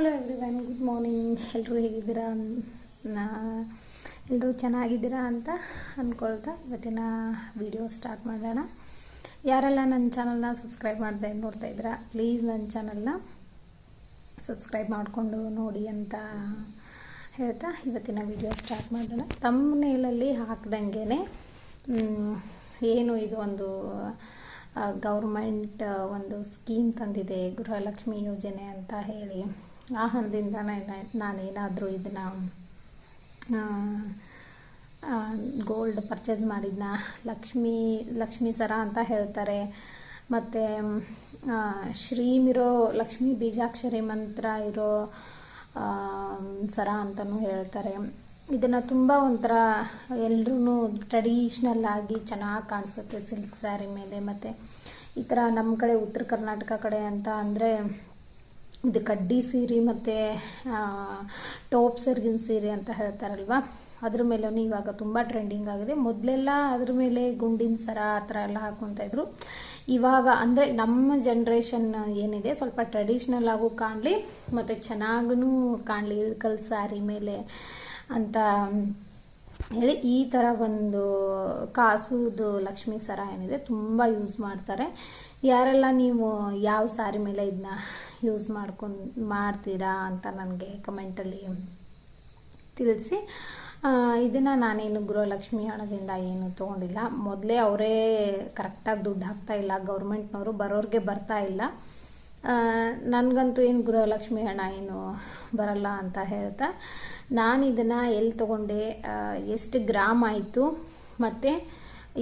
Hello everyone good morning ಎಲ್ಲರೂ ಹೇಗಿದ್ದೀರಾ ಎಲ್ಲರೂ ಚೆನ್ನಾಗಿದ್ದೀರಾ ಅಂತ ಅಂದ್ಕೊಳ್ತಾ ಇವತ್ತಿನ ವಿಡಿಯೋ ಸ್ಟಾರ್ಟ್ ಮಾಡೋಣ. ಯಾರೆಲ್ಲ ನನ್ನ ಚಾನಲ್ನ ಸಬ್ಸ್ಕ್ರೈಬ್ ಮಾಡ್ದೆ ನೋಡ್ತಾ ಇದ್ದೀರಾ ಪ್ಲೀಸ್ ನನ್ನ ಚಾನಲ್ನ ಸಬ್ಸ್ಕ್ರೈಬ್ ಮಾಡಿಕೊಂಡು ನೋಡಿ ಅಂತ ಹೇಳ್ತಾ ಇವತ್ತಿನ ವಿಡಿಯೋ ಸ್ಟಾರ್ಟ್ ಮಾಡೋಣ. ತಮ್ಮ ನೇಲಲ್ಲಿ ಹಾಕ್ದಂಗೆ ಏನು ಇದು ಒಂದು ಗೌರ್ಮೆಂಟ್ ಒಂದು ಸ್ಕೀಮ್ ತಂದಿದೆ ಗೃಹಲಕ್ಷ್ಮಿ ಯೋಜನೆ ಅಂತ ಹೇಳಿ. ಆ ಹಣದಿಂದ ನಾನೇನಾದರೂ ಇದನ್ನು ಗೋಲ್ಡ್ ಪರ್ಚೇಸ್ ಮಾಡಿದ್ನ? ಲಕ್ಷ್ಮಿ, ಲಕ್ಷ್ಮೀ ಸರ ಅಂತ ಹೇಳ್ತಾರೆ. ಮತ್ತು ಶ್ರೀಮಿರೋ ಲಕ್ಷ್ಮಿ ಬೀಜಾಕ್ಷರಿ ಮಂತ್ರ ಇರೋ ಸರ ಅಂತಲೂ ಹೇಳ್ತಾರೆ. ಇದನ್ನು ತುಂಬ ಒಂಥರ ಎಲ್ಲರೂ ಟ್ರೆಡಿಷ್ನಲ್ ಆಗಿ ಚೆನ್ನಾಗಿ ಕಾಣಿಸುತ್ತೆ ಸಿಲ್ಕ್ ಸ್ಯಾರಿ ಮೇಲೆ. ಮತ್ತು ಈ ಥರ ನಮ್ಮ ಕಡೆ ಉತ್ತರ ಕರ್ನಾಟಕ ಕಡೆ ಅಂತ ಅಂದರೆ ಇದು ಕಡ್ಡಿ ಸೀರೆ ಮತ್ತು ಟಾಪ್ ಸೆರ್ಗಿನ ಸೀರೆ ಅಂತ ಹೇಳ್ತಾರಲ್ವ? ಅದ್ರ ಮೇಲೂ ಇವಾಗ ತುಂಬ ಟ್ರೆಂಡಿಂಗ್ ಆಗಿದೆ. ಮೊದಲೆಲ್ಲ ಅದ್ರ ಮೇಲೆ ಗುಂಡಿನ ಸರ ಆ ಥರ ಎಲ್ಲ ಹಾಕ್ಕೊತಾಯಿದ್ರು ಇವಾಗ ಅಂದರೆ ನಮ್ಮ ಜನ್ರೇಷನ್ ಏನಿದೆ, ಸ್ವಲ್ಪ ಟ್ರೆಡಿಷ್ನಲ್ ಆಗು ಕಾಣಲಿ, ಮತ್ತು ಚೆನ್ನಾಗೂ ಕಾಣಲಿ ಇಳ್ಕಲ್ ಸ್ಯಾರಿ ಮೇಲೆ ಅಂತ ಹೇಳಿ ಈ ಥರ ಒಂದು ಕಾಸುದು ಲಕ್ಷ್ಮಿ ಸರ ಏನಿದೆ, ತುಂಬ ಯೂಸ್ ಮಾಡ್ತಾರೆ. ಯಾರೆಲ್ಲ ನೀವು ಯಾವ ಸ್ಯಾರಿ ಮೇಲೆ ಇದನ್ನ ಯೂಸ್ ಮಾಡ್ಕೊಂಡು, ಮಾಡ್ತೀರಾ ಅಂತ ನನಗೆ ಕಮೆಂಟಲ್ಲಿ ತಿಳಿಸಿ. ಇದನ್ನು ನಾನೇನು ಗೃಹಲಕ್ಷ್ಮಿ ಹಣದಿಂದ ಏನು ತೊಗೊಂಡಿಲ್ಲ. ಮೊದಲೇ ಅವರೇ ಕರೆಕ್ಟಾಗಿ ದುಡ್ಡು ಹಾಕ್ತಾ ಇಲ್ಲ. ಗೌರ್ಮೆಂಟ್ನವರು ಬರೋರಿಗೆ ಬರ್ತಾ ಇಲ್ಲ. ನನಗಂತೂ ಏನು ಗೃಹಲಕ್ಷ್ಮಿ ಹಣ ಏನು ಬರಲ್ಲ ಅಂತ ಹೇಳ್ತಾ, ನಾನು ಇದನ್ನು ಎಲ್ಲಿ ತೊಗೊಂಡೆ? ಎಷ್ಟು ಗ್ರಾಮ್ ಆಯಿತು? ಮತ್ತು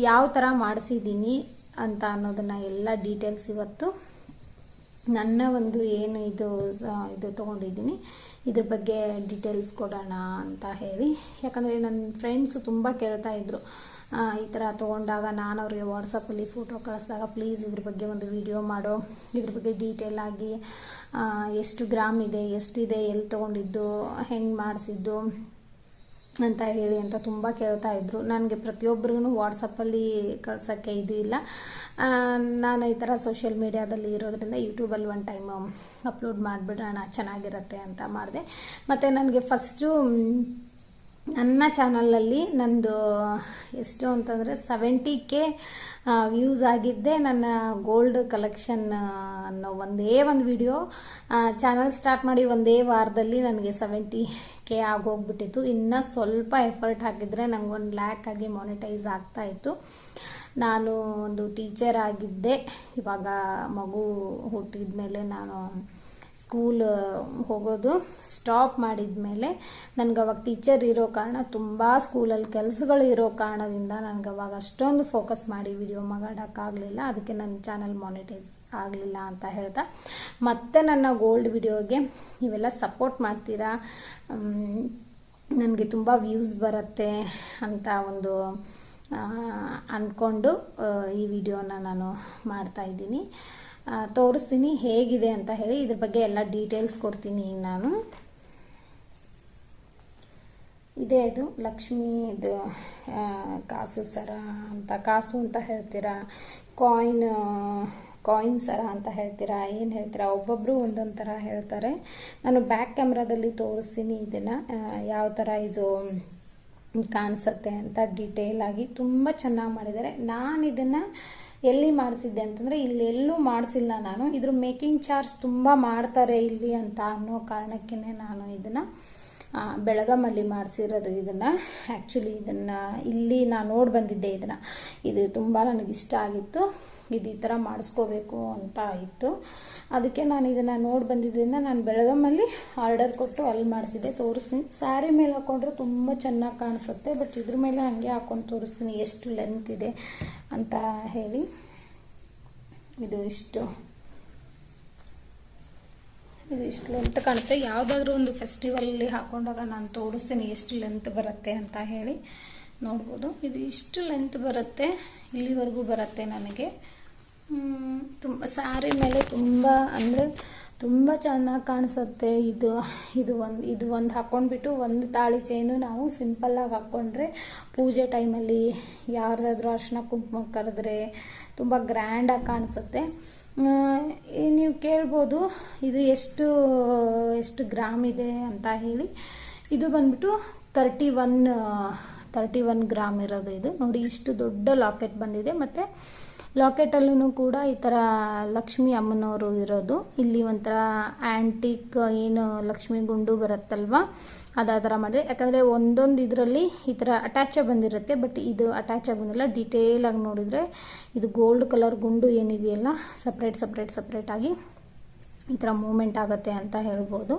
ಯಾವ ಥರ ಮಾಡಿಸಿದ್ದೀನಿ ಅಂತ ಅನ್ನೋದನ್ನು ಎಲ್ಲ ಡೀಟೇಲ್ಸ್ ಇವತ್ತು ನನ್ನ ಒಂದು ಏನು ಇದು ಇದು ತೊಗೊಂಡಿದ್ದೀನಿ. ಇದ್ರ ಬಗ್ಗೆ ಡೀಟೇಲ್ಸ್ ಕೊಡೋಣ ಅಂತ ಹೇಳಿ. ಯಾಕಂದರೆ ನನ್ನ ಫ್ರೆಂಡ್ಸು ತುಂಬ ಕೇಳ್ತಾ ಇದ್ದರು ಈ ಥರ ತೊಗೊಂಡಾಗ ನಾನು ಅವ್ರಿಗೆ ವಾಟ್ಸಪ್ಪಲ್ಲಿ ಫೋಟೋ ಕಳಿಸಿದಾಗ ಪ್ಲೀಸ್ ಇದ್ರ ಬಗ್ಗೆ ಒಂದು ವಿಡಿಯೋ ಮಾಡೋ. ಇದ್ರ ಬಗ್ಗೆ ಡೀಟೇಲ್ ಆಗಿ ಎಷ್ಟು ಗ್ರಾಮ್ ಇದೆ, ಎಷ್ಟಿದೆ ಎಲ್ಲಿ ತೊಗೊಂಡಿದ್ದು, ಹೆಂಗೆ ಮಾಡಿಸಿದ್ದು? ಅಂತ ಹೇಳಿ ಅಂತ ತುಂಬ ಕೇಳ್ತಾ ಇದ್ರು. ನನಗೆ ಪ್ರತಿಯೊಬ್ಬರಿಗೂ ವಾಟ್ಸಪ್ಪಲ್ಲಿ ಕಳ್ಸೋಕ್ಕೆ ಇದು ಇಲ್ಲ. ನಾನು ಈ ಥರ ಸೋಷಿಯಲ್ ಮೀಡ್ಯಾದಲ್ಲಿ ಇರೋದ್ರಿಂದ ಯೂಟ್ಯೂಬಲ್ಲಿ ಒನ್ ಟೈಮ್ ಅಪ್ಲೋಡ್ ಮಾಡಿಬಿಡೋಣ, ಚೆನ್ನಾಗಿರುತ್ತೆ ಅಂತ ಮಾಡಿದೆ. ಮತ್ತು ನನಗೆ ಫಸ್ಟು ನನ್ನ ಚಾನಲಲ್ಲಿ ನಂದು ಎಷ್ಟು ಅಂತಂದರೆ ಸೆವೆಂಟಿ ಕೆ ವ್ಯೂಸ್ ಆಗಿದ್ದೆ ನನ್ನ ಗೋಲ್ಡ್ ಕಲೆಕ್ಷನ್ ಅನ್ನೋ ಒಂದೇ ಒಂದು ವಿಡಿಯೋ ಚಾನಲ್ ಸ್ಟಾರ್ಟ್ ಮಾಡಿ ಒಂದೇ ವಾರದಲ್ಲಿ ನನಗೆ ಸೆವೆಂಟಿ ಕೆ ಆಗೋಗ್ಬಿಟ್ಟಿತ್ತು. ಇನ್ನು ಸ್ವಲ್ಪ ಎಫರ್ಟ್ ಹಾಕಿದರೆ ಒಂದು ಲ್ಯಾಕ್ ಆಗಿ ಮಾನಿಟೈಸ್ ಆಗ್ತಾಯಿತ್ತು ನಾನು ಒಂದು ಟೀಚರ್ ಆಗಿದ್ದೆ. ಇವಾಗ ಮಗು ಹುಟ್ಟಿದ ಮೇಲೆ ನಾನು ಸ್ಕೂಲ್ ಹೋಗೋದು ಸ್ಟಾಪ್ ಮಾಡಿದ ಮೇಲೆ ನನಗೆ ಅವಾಗ ಟೀಚರ್ ಇರೋ ಕಾರಣ ತುಂಬ ಸ್ಕೂಲಲ್ಲಿ ಕೆಲಸಗಳು ಇರೋ ಕಾರಣದಿಂದ ನನಗೆ ಅವಾಗ ಅಷ್ಟೊಂದು ಫೋಕಸ್ ಮಾಡಿ ವಿಡಿಯೋ ಮಾಡೋಕ್ಕಾಗಲಿಲ್ಲ ಅದಕ್ಕೆ ನನ್ನ ಚಾನಲ್ ಮಾನಿಟೈಸ್ ಆಗಲಿಲ್ಲ ಅಂತ ಹೇಳ್ತಾ. ಮತ್ತೆ ನನ್ನ ಗೋಲ್ಡ್ ವಿಡಿಯೋಗೆ ನೀವೆಲ್ಲ ಸಪೋರ್ಟ್ ಮಾಡ್ತೀರಾ? ನನಗೆ ತುಂಬ ವ್ಯೂಸ್ ಬರುತ್ತೆ ಅಂತ ಒಂದು ಅಂದ್ಕೊಂಡು ಈ ವಿಡಿಯೋನ ನಾನು ಮಾಡ್ತಾಯಿದ್ದೀನಿ ತೋರಿಸ್ತೀನಿ ಹೇಗಿದೆ ಅಂತ ಹೇಳಿ ಇದ್ರ ಬಗ್ಗೆ ಎಲ್ಲ ಡೀಟೇಲ್ಸ್ ಕೊಡ್ತೀನಿ ನಾನು. ಇದೇ ಇದು ಲಕ್ಷ್ಮಿ ಇದು ಕಾಸು ಸರ ಅಂತ, ಕಾಸು ಅಂತ ಹೇಳ್ತೀರಾ? ಕಾಯಿನ್ ಕಾಯಿನ್ ಸರ ಅಂತ ಹೇಳ್ತೀರಾ? ಏನು ಹೇಳ್ತೀರಾ? ಒಬ್ಬೊಬ್ಬರು ಒಂದೊಂದು ಥರ ಹೇಳ್ತಾರೆ. ನಾನು ಬ್ಯಾಕ್ ಕ್ಯಾಮ್ರಾದಲ್ಲಿ ತೋರಿಸ್ತೀನಿ ಇದನ್ನು. ಯಾವ ಥರ ಇದು ಕಾಣಿಸುತ್ತೆ ಅಂತ ಡೀಟೇಲ್ ಆಗಿ ತುಂಬ ಚೆನ್ನಾಗಿ ಮಾಡಿದ್ದಾರೆ. ನಾನು ಇದನ್ನು ಎಲ್ಲಿ ಮಾಡಿಸಿದ್ದೆ ಅಂತಂದರೆ ಇಲ್ಲಿ ಎಲ್ಲೂ ಮಾಡಿಸಿಲ್ಲ ನಾನು. ಇದ್ರ ಮೇಕಿಂಗ್ ಚಾರ್ಜ್ ತುಂಬ ಮಾಡ್ತಾರೆ ಇಲ್ಲಿ ಅಂತ ಅನ್ನೋ ಕಾರಣಕ್ಕೇ ನಾನು ಇದನ್ನು ಬೆಳಗಾಮಲ್ಲಿ ಮಾಡಿಸಿರೋದು ಇದನ್ನು. ಆ್ಯಕ್ಚುಲಿ ಇದನ್ನು ಇಲ್ಲಿ ನಾನು ನೋಡಿ ಬಂದಿದ್ದೆ ಇದನ್ನು. ಇದು ತುಂಬ ನನಗಿಷ್ಟ ಆಗಿತ್ತು. ಇದು ಈ ಥರ ಮಾಡಿಸ್ಕೋಬೇಕು ಅಂತ ಇತ್ತು. ಅದಕ್ಕೆ ನಾನು ಇದನ್ನು ನೋಡಿ ಬಂದಿದ್ದರಿಂದ ನಾನು ಬೆಳಗಮ್ಮಲ್ಲಿ ಆರ್ಡರ್ ಕೊಟ್ಟು ಅಲ್ಲಿ ಮಾಡಿಸಿದೆ ತೋರಿಸ್ತೀನಿ. ಸ್ಯಾರಿ ಮೇಲೆ ಹಾಕ್ಕೊಂಡ್ರೆ ತುಂಬ ಚೆನ್ನಾಗಿ ಕಾಣಿಸುತ್ತೆ, ಬಟ್ ಇದ್ರ ಮೇಲೆ ಹಾಗೆ ಹಾಕ್ಕೊಂಡು ತೋರಿಸ್ತೀನಿ ಎಷ್ಟು ಲೆಂತ್ ಇದೆ ಅಂತ ಹೇಳಿ. ಇದು ಇಷ್ಟು. ಇದು ಇಷ್ಟು ಲೆಂತ್ ಕಾಣುತ್ತೆ. ಯಾವುದಾದ್ರೂ ಒಂದು ಫೆಸ್ಟಿವಲಲ್ಲಿ ಹಾಕ್ಕೊಂಡಾಗ ನಾನು ತೋರಿಸ್ತೀನಿ ಎಷ್ಟು ಲೆಂತ್ ಬರುತ್ತೆ ಅಂತ ಹೇಳಿ. ನೋಡ್ಬೋದು. ಇದು ಇಷ್ಟು ಲೆಂತ್ ಬರುತ್ತೆ, ಇಲ್ಲಿವರೆಗೂ ಬರುತ್ತೆ ನನಗೆ. ತುಂಬ ಸ್ಯಾರಿ ಮೇಲೆ ತುಂಬ, ಅಂದರೆ ತುಂಬ ಚೆನ್ನಾಗಿ ಕಾಣಿಸುತ್ತೆ. ಇದು ಇದು ಒಂದು ಇದು ಒಂದು ಹಾಕ್ಕೊಂಡ್ಬಿಟ್ಟು ಒಂದು ತಾಳಿ ಚೈನು ನಾವು ಸಿಂಪಲ್ಲಾಗಿ ಹಾಕ್ಕೊಂಡ್ರೆ ಪೂಜೆ ಟೈಮಲ್ಲಿ ಯಾರ್ದಾದ್ರೂ ಅರ್ಶಿನ ಕುಂಕುಮ ಕರೆದ್ರೆ ತುಂಬ ಗ್ರ್ಯಾಂಡಾಗಿ ಕಾಣಿಸುತ್ತೆ. ನೀವು ಕೇಳ್ಬೋದು ಇದು ಎಷ್ಟು ಎಷ್ಟು ಗ್ರಾಮ್ ಇದೆ ಅಂತ ಹೇಳಿ. ಇದು ಬಂದ್ಬಿಟ್ಟು thirty one thirty one gram ಇರೋದು ಇದು. ನೋಡಿ, ಇಷ್ಟು ದೊಡ್ಡ ಲಾಕೆಟ್ ಬಂದಿದೆ. ಮತ್ತು ಲಾಕೆಟಲ್ಲೂ ಕೂಡ ಈ ಥರ ಲಕ್ಷ್ಮಿ ಅಮ್ಮನವರು ಇರೋದು. ಇಲ್ಲಿ ಒಂಥರ ಆ್ಯಂಟಿಕ್ ಏನು ಲಕ್ಷ್ಮಿ ಗುಂಡು ಬರುತ್ತಲ್ವಾ? ಅದು ಆ ಥರ ಮಾಡಿದೆ ಯಾಕಂದರೆ ಒಂದೊಂದು ಇದರಲ್ಲಿ ಈ ಥರ ಅಟ್ಯಾಚೇ ಬಂದಿರುತ್ತೆ ಬಟ್ ಇದು ಅಟ್ಯಾಚ್ ಆಗಿ ಬಂದಿಲ್ಲ ಡಿಟೇಲಾಗಿ ನೋಡಿದರೆ ಇದು ಗೋಲ್ಡ್ ಕಲರ್ ಗುಂಡು ಏನಿದೆಯಲ್ಲ ಸಪ್ರೇಟ್ ಸಪ್ರೇಟ್ ಸಪ್ರೇಟಾಗಿ ಈ ಥರ ಮೂಮೆಂಟ್ ಆಗುತ್ತೆ ಅಂತ ಹೇಳ್ಬೋದು.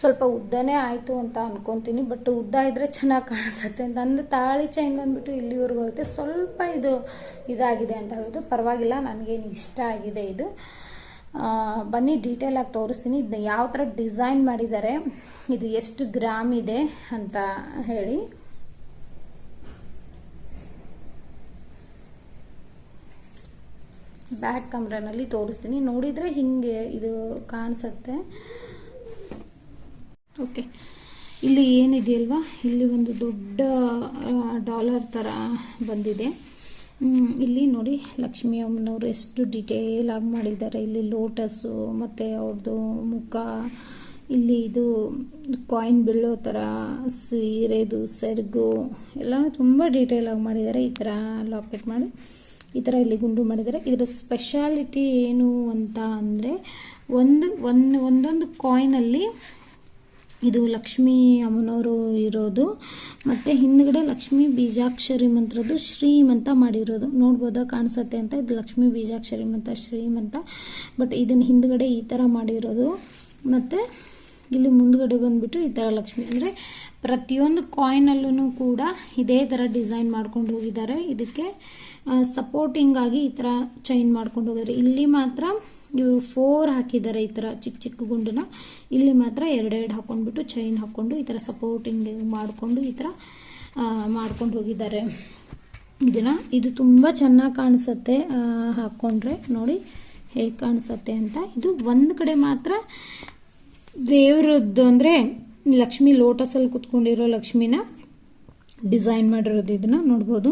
ಸ್ವಲ್ಪ ಉದ್ದನೇ ಆಯಿತು ಅಂತ ಅಂದ್ಕೊತೀನಿ ಬಟ್ ಉದ್ದ ಇದ್ದರೆ ಚೆನ್ನಾಗಿ ಕಾಣಿಸುತ್ತೆ. ನಂದು ತಾಳಿ ಚೈನ್ ಬಂದ್ಬಿಟ್ಟು ಇಲ್ಲಿವರೆಗೂ ಹೋಗುತ್ತೆ ಸ್ವಲ್ಪ ಇದು ಇದಾಗಿದೆ ಅಂತ ಹೇಳೋದು. ಪರವಾಗಿಲ್ಲ ನನಗೇನು ಇಷ್ಟ ಆಗಿದೆ ಇದು. ಬನ್ನಿ ಡೀಟೇಲಾಗಿ ತೋರಿಸ್ತೀನಿ. ಇದು ಯಾವ ಥರ ಡಿಸೈನ್ ಮಾಡಿದ್ದಾರೆ, ಇದು ಎಷ್ಟು ಗ್ರಾಮ್ ಇದೆ ಅಂತ ಹೇಳಿ. ಬ್ಯಾಕ್ ಕ್ಯಾಮ್ರಾನಲ್ಲಿ ತೋರಿಸ್ತೀನಿ. ನೋಡಿದರೆ ಹಿಂಗೆ ಇದು ಕಾಣಿಸುತ್ತೆ. ಓಕೆ. ಇಲ್ಲಿ ಏನಿದೆಯಲ್ವಾ? ಇಲ್ಲಿ ಒಂದು ದೊಡ್ಡ ಡಾಲರ್ ಥರ ಬಂದಿದೆ. ಇಲ್ಲಿ ನೋಡಿ ಲಕ್ಷ್ಮೀ ಅಮ್ಮನವರು ಎಷ್ಟು ಡಿಟೇಲ್ ಆಗಿ ಮಾಡಿದ್ದಾರೆ. ಇಲ್ಲಿ ಲೋಟಸ್ಸು ಮತ್ತು ಅವ್ರದ್ದು ಮುಖ, ಇಲ್ಲಿ ಇದು ಕಾಯಿನ್ ಬೀಳೋ ಥರ ಸೀರೆದು, ಸೆರ್ಗು ಎಲ್ಲ ತುಂಬ ಡೀಟೇಲಾಗಿ ಮಾಡಿದ್ದಾರೆ. ಈ ಥರ ಲಾಕೆಟ್ ಮಾಡಿ. ಈ ಥರ ಇಲ್ಲಿ ಗುಂಡು ಮಾಡಿದ್ದಾರೆ. ಇದರ ಸ್ಪೆಷಾಲಿಟಿ ಏನು ಅಂತ ಅಂದರೆ ಒಂದು ಒಂದು, ಒಂದೊಂದು ಕಾಯಿನಲ್ಲಿ ಇದು ಲಕ್ಷ್ಮೀ ಅಮ್ಮನವರು ಇರೋದು, ಮತ್ತು ಹಿಂದ್ಗಡೆ ಲಕ್ಷ್ಮೀ ಬೀಜಾಕ್ಷರಿ ಮಂತ್ರದ್ದು ಶ್ರೀಮಂತ ಮಾಡಿರೋದು. ನೋಡ್ಬೋದಾ ಕಾಣಿಸುತ್ತೆ ಅಂತ. ಇದು ಲಕ್ಷ್ಮೀ ಬೀಜಾಕ್ಷರಿ ಮಂತ್ರ, ಶ್ರೀಮಂತ. ಬಟ್ ಇದನ್ನು ಹಿಂದ್ಗಡೆ ಈ ಥರ ಮಾಡಿರೋದು. ಮತ್ತು ಇಲ್ಲಿ ಮುಂದ್ಗಡೆ ಬಂದುಬಿಟ್ಟು ಈ ಥರ ಲಕ್ಷ್ಮಿ ಅಂದರೆ ಪ್ರತಿಯೊಂದು ಕಾಯಿನಲ್ಲೂ ಕೂಡ ಇದೇ ಥರ ಡಿಸೈನ್ ಮಾಡ್ಕೊಂಡು ಹೋಗಿದ್ದಾರೆ. ಇದಕ್ಕೆ ಸಪೋರ್ಟಿಂಗ್ ಆಗಿ ಈ ಥರ ಚೈನ್ ಮಾಡ್ಕೊಂಡು ಹೋಗಿದ್ದಾರೆ. ಇಲ್ಲಿ ಮಾತ್ರ ಇವರು ಫೋರ್ ಹಾಕಿದ್ದಾರೆ ಈ ಥರ ಚಿಕ್ಕ ಚಿಕ್ಕ ಗುಂಡನ್ನ. ಇಲ್ಲಿ ಮಾತ್ರ ಎರಡೆರಡು ಹಾಕೊಂಡ್ಬಿಟ್ಟು ಚೈನ್ ಹಾಕ್ಕೊಂಡು ಈ ಥರ ಸಪೋರ್ಟಿಂಗ್ ಮಾಡಿಕೊಂಡು ಈ ಥರ ಮಾಡ್ಕೊಂಡು ಹೋಗಿದ್ದಾರೆ. ಇದನ್ನ, ಇದು ತುಂಬ ಚೆನ್ನಾಗಿ ಕಾಣಿಸುತ್ತೆ ಹಾಕ್ಕೊಂಡ್ರೆ ನೋಡಿ, ಹೇಗೆ ಕಾಣಿಸುತ್ತೆ ಅಂತ. ಇದು ಒಂದು ಕಡೆ ಮಾತ್ರ ದೇವ್ರದ್ದು ಅಂದರೆ ಲಕ್ಷ್ಮಿ ಲೋಟಸಲ್ಲಿ ಕುತ್ಕೊಂಡಿರೋ ಲಕ್ಷ್ಮಿನ ಡಿಸೈನ್ ಮಾಡಿರೋದು ಇದನ್ನ ನೋಡ್ಬೋದು.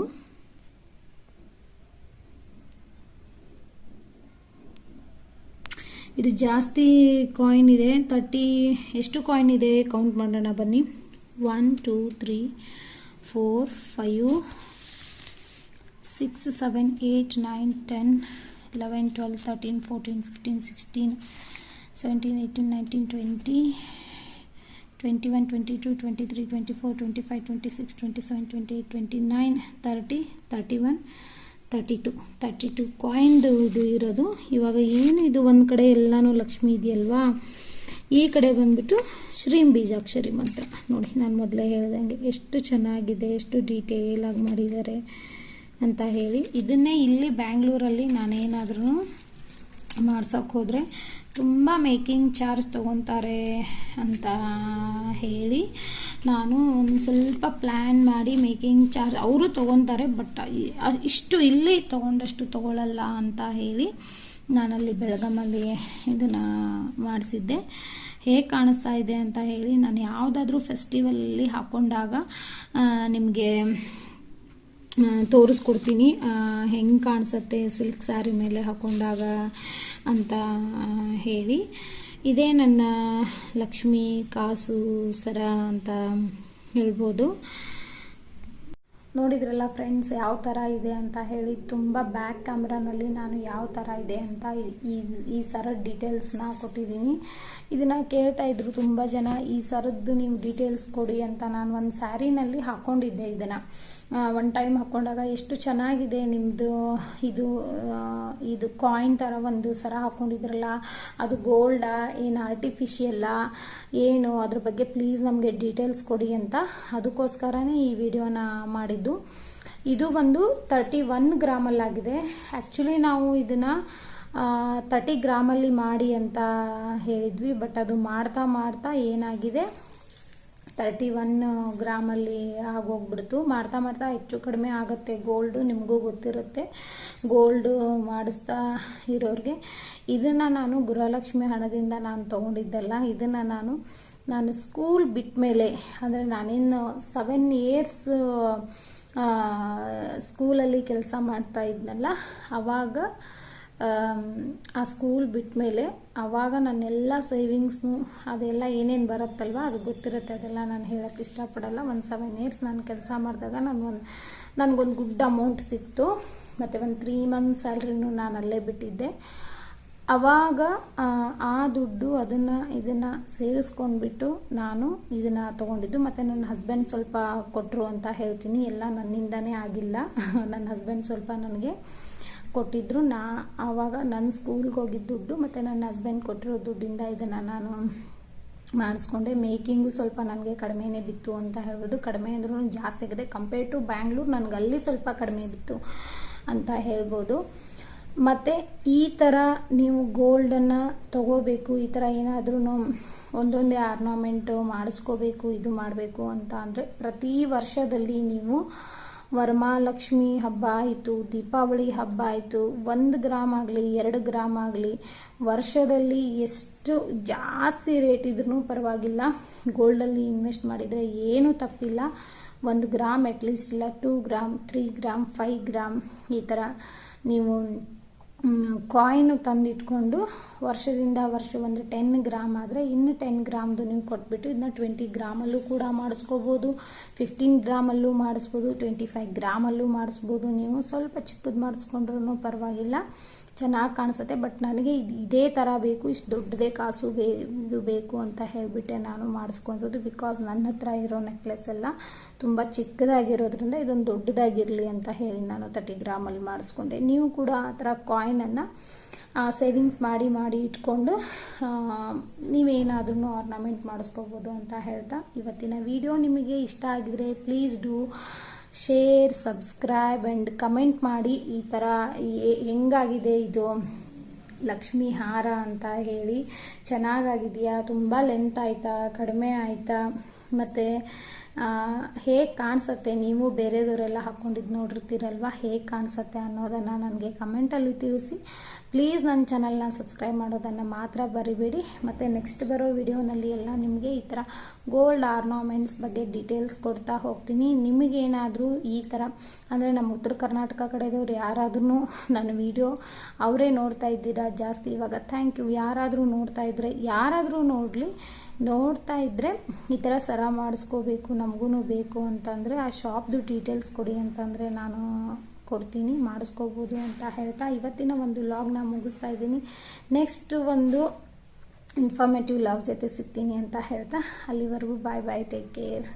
ಇದು ಜಾಸ್ತಿ ಕಾಯಿನ್ ಇದೆ. ತರ್ಟಿ ಎಷ್ಟು ಕಾಯಿನ್ ಇದೆ? ಕೌಂಟ್ ಮಾಡೋಣ ಬನ್ನಿ. One two three four five six seven eight nine ten eleven twelve thirteen fourteen fifteen sixteen seventeen eighteen nineteen twenty twenty one twenty two twenty three twenty four twenty five twenty six twenty seven twenty eight twenty nine thirty two thirty two ಕಾಯಿನ್ದು ಇದು ಇರೋದು. ಇವಾಗ ಏನು ಇದು ಒಂದು ಕಡೆ ಎಲ್ಲನೂ ಲಕ್ಷ್ಮಿ ಇದೆಯಲ್ವಾ? ಈ ಕಡೆ ಬಂದ್ಬಿಟ್ಟು ಶ್ರೀಂ ಬೀಜಾಕ್ಷರಿ ಮಂತ್ರ. ನೋಡಿ, ನಾನು ಮೊದಲೇ ಹೇಳ್ದಂಗೆ ಎಷ್ಟು ಚೆನ್ನಾಗಿದೆ, ಎಷ್ಟು ಡೀಟೇಲಾಗಿ ಮಾಡಿದ್ದಾರೆ ಅಂತ ಹೇಳಿ. ಇದನ್ನೇ ಇಲ್ಲಿ ಬ್ಯಾಂಗ್ಳೂರಲ್ಲಿ ನಾನೇನಾದ್ರೂ ಮಾಡ್ಸೋಕೆ ಹೋದರೆ ತುಂಬ ಮೇಕಿಂಗ್ ಚಾರ್ಜ್ ತೊಗೊತಾರೆ ಅಂತ ಹೇಳಿ ನಾನು ಒಂದು ಸ್ವಲ್ಪ ಪ್ಲ್ಯಾನ್ ಮಾಡಿ ಮೇಕಿಂಗ್ ಚಾರ್ಜ್ ಅವರು ತೊಗೊತಾರೆ, ಬಟ್ ಇಷ್ಟು ಇಲ್ಲಿ ತೊಗೊಂಡಷ್ಟು ತೊಗೊಳ್ಳಲ್ಲ ಅಂತ ಹೇಳಿ ನಾನಲ್ಲಿ ಬೆಳಗಾಮಲ್ಲಿ ಇದನ್ನು ಮಾಡಿಸಿದ್ದೆ. ಹೇಗೆ ಕಾಣಿಸ್ತಾ ಇದೆ ಅಂತ ಹೇಳಿ ನಾನು ಯಾವುದಾದ್ರೂ ಫೆಸ್ಟಿವಲಲ್ಲಿ ಹಾಕ್ಕೊಂಡಾಗ ನಿಮಗೆ ತೋರಿಸ್ಕೊಡ್ತೀನಿ. ಹೆಂಗೆ ಕಾಣಿಸುತ್ತೆ ಸಿಲ್ಕ್ ಸ್ಯಾರಿ ಮೇಲೆ ಹಾಕ್ಕೊಂಡಾಗ ಅಂತ ಹೇಳಿ. ಇದೇ ನನ್ನ ಲಕ್ಷ್ಮಿ ಕಾಸು ಸರ ಅಂತ ಹೇಳ್ಬೋದು. ನೋಡಿದ್ರಲ್ಲ ಫ್ರೆಂಡ್ಸ್, ಯಾವ ಥರ ಇದೆ ಅಂತ ಹೇಳಿ ತುಂಬ ಬ್ಯಾಕ್ ಕ್ಯಾಮ್ರಾನಲ್ಲಿ ನಾನು ಯಾವ ಥರ ಇದೆ ಅಂತ ಈ ಈ ಸರದ ಡೀಟೇಲ್ಸ್ನ ಕೊಟ್ಟಿದ್ದೀನಿ. ಇದನ್ನು ಕೇಳ್ತಾ ಇದ್ರು ತುಂಬ ಜನ, ಈ ಸರದ್ದು ನೀವು ಡೀಟೇಲ್ಸ್ ಕೊಡಿ ಅಂತ ನಾನು ಒಂದು ಸ್ಯಾರಿನಲ್ಲಿ ಹಾಕ್ಕೊಂಡಿದ್ದೆ ಇದನ್ನು. ಒನ್ ಟೈಮ್ ಹಾಕ್ಕೊಂಡಾಗ ಎಷ್ಟು ಚೆನ್ನಾಗಿದೆ ನಿಮ್ಮದು ಇದು ಇದು ಕಾಯಿನ್ ಥರ ಒಂದು ಸರ ಹಾಕ್ಕೊಂಡಿದ್ರಲ್ಲ ಅದು ಗೋಲ್ಡಾ ಏನು ಆರ್ಟಿಫಿಷಿಯಲ್ಲಾ ಏನು ಅದ್ರ ಬಗ್ಗೆ ಪ್ಲೀಸ್ ನಮಗೆ ಡೀಟೇಲ್ಸ್ ಕೊಡಿ ಅಂತ ಅದಕ್ಕೋಸ್ಕರನೇ ಈ ವಿಡಿಯೋನ ಮಾಡಿದ್ದು. ಇದು ಒಂದು ತರ್ಟಿ ಒನ್ ಗ್ರಾಮಲ್ಲಾಗಿದೆ ಆ್ಯಕ್ಚುಲಿ ನಾವು ಇದನ್ನು ತರ್ಟಿ ಗ್ರಾಮಲ್ಲಿ ಮಾಡಿ ಅಂತ ಹೇಳಿದ್ವಿ ಬಟ್ ಅದು ಮಾಡ್ತಾ ಮಾಡ್ತಾ ಏನಾಗಿದೆ? ತರ್ಟಿ ಒನ್ ಗ್ರಾಮಲ್ಲಿ ಆಗೋಗ್ಬಿಡ್ತು. ಮಾಡ್ತಾ ಮಾಡ್ತಾ ಹೆಚ್ಚು ಕಡಿಮೆ ಆಗುತ್ತೆ. ಗೋಲ್ಡು ನಿಮಗೂ ಗೊತ್ತಿರುತ್ತೆ. ಗೋಲ್ಡು ಮಾಡಿಸ್ತಾ ಇರೋರಿಗೆ. ಇದನ್ನು ನಾನು ಗೃಹಲಕ್ಷ್ಮಿ ಹಣದಿಂದ ನಾನು ತೊಗೊಂಡಿದ್ದಲ್ಲ, ಇದನ್ನು ನಾನು ನಾನು ಸ್ಕೂಲ್ ಬಿಟ್ಟ ಮೇಲೆ ಅಂದರೆ ನಾನಿನ್ನು ಸೆವೆನ್ ಇಯರ್ಸ್ ಸ್ಕೂಲಲ್ಲಿ ಕೆಲಸ ಮಾಡ್ತಾ ಇದ್ನಲ್ಲ ಆವಾಗ ಆ ಸ್ಕೂಲ್ ಬಿಟ್ಟ ಮೇಲೆ ಆವಾಗ ನನ್ನೆಲ್ಲ ಸೇವಿಂಗ್ಸ್ನು ಅದೆಲ್ಲ ಏನೇನು ಬರುತ್ತಲ್ವ ಅದು ಗೊತ್ತಿರುತ್ತೆ. ಅದೆಲ್ಲ ನಾನು ಹೇಳೋಕ್ಕೆ ಇಷ್ಟಪಡಲ್ಲ. ಒಂದು ಸೆವೆನ್ ಇಯರ್ಸ್ ನಾನು ಕೆಲಸ ಮಾಡಿದಾಗ ನಾನು ಒಂದು ನನಗೊಂದು ಗುಡ್ ಅಮೌಂಟ್ ಸಿಕ್ತು. ಮತ್ತು ಒಂದು ತ್ರೀ ಮಂತ್ಸ್ ಸ್ಯಾಲ್ರಿನೂ ನಾನು ಅಲ್ಲೇ ಬಿಟ್ಟಿದ್ದೆ. ಆವಾಗ ಆ, ದುಡ್ಡು ಅದನ್ನು ಇದನ್ನು ಸೇರಿಸ್ಕೊಂಡ್ಬಿಟ್ಟು ನಾನು ಇದನ್ನು ತೊಗೊಂಡಿದ್ದು. ಮತ್ತು ನನ್ನ ಹಸ್ಬೆಂಡ್ ಸ್ವಲ್ಪ ಕೊಟ್ಟರು ಅಂತ ಹೇಳ್ತೀನಿ. ಎಲ್ಲ ನನ್ನಿಂದನೇ ಆಗಿಲ್ಲ. ನನ್ನ ಹಸ್ಬೆಂಡ್ ಸ್ವಲ್ಪ ನನಗೆ ಕೊಟ್ಟಿದ್ದರು ನಾ ಆವಾಗ ನನ್ನ ಸ್ಕೂಲ್ಗೆ ಹೋಗಿದ್ದ ದುಡ್ಡು ಮತ್ತು ನನ್ನ ಹಸ್ಬೆಂಡ್ ಕೊಟ್ಟಿರೋ ದುಡ್ಡಿಂದ ಇದನ್ನು ನಾನು ಮಾಡಿಸ್ಕೊಂಡೆ. ಮೇಕಿಂಗು ಸ್ವಲ್ಪ ನನಗೆ ಕಡಿಮೆನೇ ಬಿತ್ತು ಅಂತ ಹೇಳ್ಬೋದು. ಕಡಿಮೆ ಅಂದ್ರೂ ಜಾಸ್ತಿ ಆಗಿದೆ. ಕಂಪೇರ್ ಟು ಬ್ಯಾಂಗ್ಳೂರು ನನಗೆ ಅಲ್ಲಿ ಸ್ವಲ್ಪ ಕಡಿಮೆ ಬಿತ್ತು ಅಂತ ಹೇಳ್ಬೋದು. ಮತ್ತು ಈ ಥರ ನೀವು ಗೋಲ್ಡನ್ನು ತಗೋಬೇಕು, ಈ ಥರ ಏನಾದ್ರೂ ಒಂದೊಂದೇ ಆರ್ನಾಮೆಂಟು ಮಾಡಿಸ್ಕೋಬೇಕು, ಇದು ಮಾಡಬೇಕು ಅಂತ ಅಂದರೆ ಪ್ರತಿ ವರ್ಷದಲ್ಲಿ ನೀವು ವರಮಹಾಲಕ್ಷ್ಮಿ ಹಬ್ಬ ಆಯಿತು, ದೀಪಾವಳಿ ಹಬ್ಬ ಆಯಿತು. ಒಂದು ಗ್ರಾಮ್ ಆಗಲಿ, ಎರಡು ಗ್ರಾಮ್ ಆಗಲಿ, ವರ್ಷದಲ್ಲಿ ಎಷ್ಟು ಜಾಸ್ತಿ ರೇಟ್ ಇದ್ರೂ ಪರವಾಗಿಲ್ಲ. ಗೋಲ್ಡಲ್ಲಿ ಇನ್ವೆಸ್ಟ್ ಮಾಡಿದರೆ ಏನೂ ತಪ್ಪಿಲ್ಲ. ಒಂದು ಗ್ರಾಮ್ ಅಟ್ಲೀಸ್ಟ್ ಇಲ್ಲ, two gram, three gram five gram ಈ ಥರ ನೀವು ಕಾಯಿನು ತಂದಿಟ್ಕೊಂಡು ವರ್ಷದಿಂದ ವರ್ಷ ಒಂದು ಟೆನ್ ಗ್ರಾಮ್ ಆದರೆ ಇನ್ನು ಟೆನ್ ಗ್ರಾಮ್ದು ನೀವು ಕೊಟ್ಬಿಟ್ಟು ಇದನ್ನ ಟ್ವೆಂಟಿ ಗ್ರಾಮಲ್ಲೂ ಕೂಡ ಮಾಡಿಸ್ಕೋಬೋದು. ಫಿಫ್ಟೀನ್ ಗ್ರಾಮಲ್ಲೂ ಮಾಡಿಸ್ಬೋದು. ಟ್ವೆಂಟಿ ಫೈವ್ ಗ್ರಾಮಲ್ಲೂ ಮಾಡಿಸ್ಬೋದು. ನೀವು ಸ್ವಲ್ಪ ಚಿಕ್ಕದು ಮಾಡಿಸ್ಕೊಂಡ್ರೂ ಪರವಾಗಿಲ್ಲ. ಚೆನ್ನಾಗಿ ಕಾಣಿಸುತ್ತೆ, ಬಟ್ ನನಗೆ ಇದು ಥರ ಬೇಕು, ಇಷ್ಟು ದೊಡ್ಡದೇ ಕಾಸು ಬೇ, ಇದು ಬೇಕು ಅಂತ ಹೇಳಿಬಿಟ್ಟೆ ನಾನು ಮಾಡಿಸ್ಕೊಂಡಿರೋದು ಬಿಕಾಸ್ ನನ್ನ ಹತ್ರ ಇರೋ ನೆಕ್ಲೆಸ್ ಎಲ್ಲ ತುಂಬ ಚಿಕ್ಕದಾಗಿರೋದ್ರಿಂದ ಇದೊಂದು ದೊಡ್ಡದಾಗಿರಲಿ ಅಂತ ಹೇಳಿ ನಾನು ತರ್ಟಿ ಗ್ರಾಮಲ್ಲಿ ಮಾಡಿಸ್ಕೊಂಡೆ. ನೀವು ಕೂಡ ಆ ಥರ ಕಾಯಿನನ್ನು ಸೇವಿಂಗ್ಸ್ ಮಾಡಿ ಮಾಡಿ ಇಟ್ಕೊಂಡು ನೀವೇನಾದ್ರೂ ಆರ್ನಮೆಂಟ್ ಮಾಡಿಸ್ಕೋಬೋದು ಅಂತ ಹೇಳ್ತಾ ಇವತ್ತಿನ ವಿಡಿಯೋ ನಿಮಗೆ ಇಷ್ಟ ಆಗಿದ್ರೆ please do share subscribe and comment ಮಾಡಿ ಈ ಥರ ಹೆಂಗಾಗಿದೆ ಇದು? ಲಕ್ಷ್ಮಿ ಹಾರ ಅಂತ ಹೇಳಿ ಚೆನ್ನಾಗಾಗಿದೆಯಾ? ತುಂಬ ಲೆಂತ್ ಆಯಿತಾ? ಕಡಿಮೆ ಆಯಿತಾ? ಮತ್ತು ಹೇಗೆ ಕಾಣಿಸುತ್ತೆ? ನೀವು ಬೇರೆಯವರೆಲ್ಲ ಹಾಕ್ಕೊಂಡಿದ್ದು ನೋಡಿರ್ತೀರಲ್ವ? ಹೇಗೆ ಕಾಣಿಸುತ್ತೆ ಅನ್ನೋದನ್ನು ನನಗೆ ಕಮೆಂಟಲ್ಲಿ ತಿಳಿಸಿ. ಪ್ಲೀಸ್ ನನ್ನ ಚಾನಲ್ನ ಸಬ್ಸ್ಕ್ರೈಬ್ ಮಾಡೋದನ್ನು ಮಾತ್ರ ಬರಿಬೇಡಿ. ಮತ್ತು ನೆಕ್ಸ್ಟ್ ಬರೋ ವಿಡಿಯೋನಲ್ಲಿ ಎಲ್ಲ ನಿಮಗೆ ಈ ಥರ ಗೋಲ್ಡ್ ಆರ್ನಾಮೆಂಟ್ಸ್ ಬಗ್ಗೆ ಡೀಟೇಲ್ಸ್ ಕೊಡ್ತಾ ಹೋಗ್ತೀನಿ. ನಿಮಗೇನಾದರೂ ಈ ಥರ ಅಂದರೆ ನಮ್ಮ ಉತ್ತರ ಕರ್ನಾಟಕ ಕಡೆದವ್ರು ಯಾರಾದ್ರೂ ನನ್ನ ವಿಡಿಯೋ ಅವರೇ ನೋಡ್ತಾ ಇದ್ದೀರಾ ಜಾಸ್ತಿ ಇವಾಗ ಥ್ಯಾಂಕ್ ಯು ಯಾರಾದರೂ ನೋಡ್ತಾ ಇದ್ದರೆ ಯಾರಾದರೂ ನೋಡಲಿ, ನೋಡ್ತಾ ಇದ್ದರೆ ಈ ಥರ ಸರ ಮಾಡಿಸ್ಕೋಬೇಕು. ನಮಗೂ ಬೇಕು ಅಂತಂದರೆ ಆ ಶಾಪ್ದು ಡೀಟೇಲ್ಸ್ ಕೊಡಿ ಅಂತಂದರೆ ನಾನು ಕೊಡ್ತೀನಿ, ಮಾಡಿಸ್ಕೋಬೋದು ಅಂತ ಹೇಳ್ತಾ ಇವತ್ತಿನ ಒಂದು ಲಾಗ್ನ ಮುಗಿಸ್ತಾ ಇದ್ದೀನಿ. ನೆಕ್ಸ್ಟ್ ಒಂದು ಇನ್ಫಾರ್ಮೇಟಿವ್ ಲಾಗ್ ಜೊತೆ ಸಿಗ್ತೀನಿ ಅಂತ ಹೇಳ್ತಾ ಅಲ್ಲಿವರೆಗೂ ಬಾಯ್ ಬಾಯ್ ಟೇಕ್ ಕೇರ್